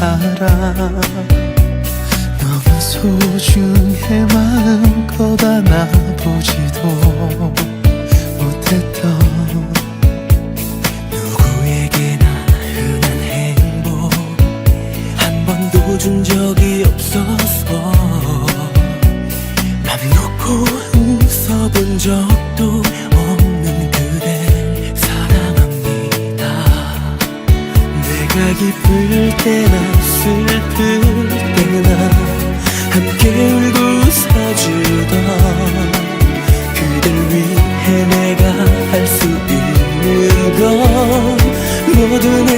알아. 너무 소중해 마음껏 안아보지도 못했던 누구에게나 흔한 행복. 한 번도 준 적이 없었어 dönerim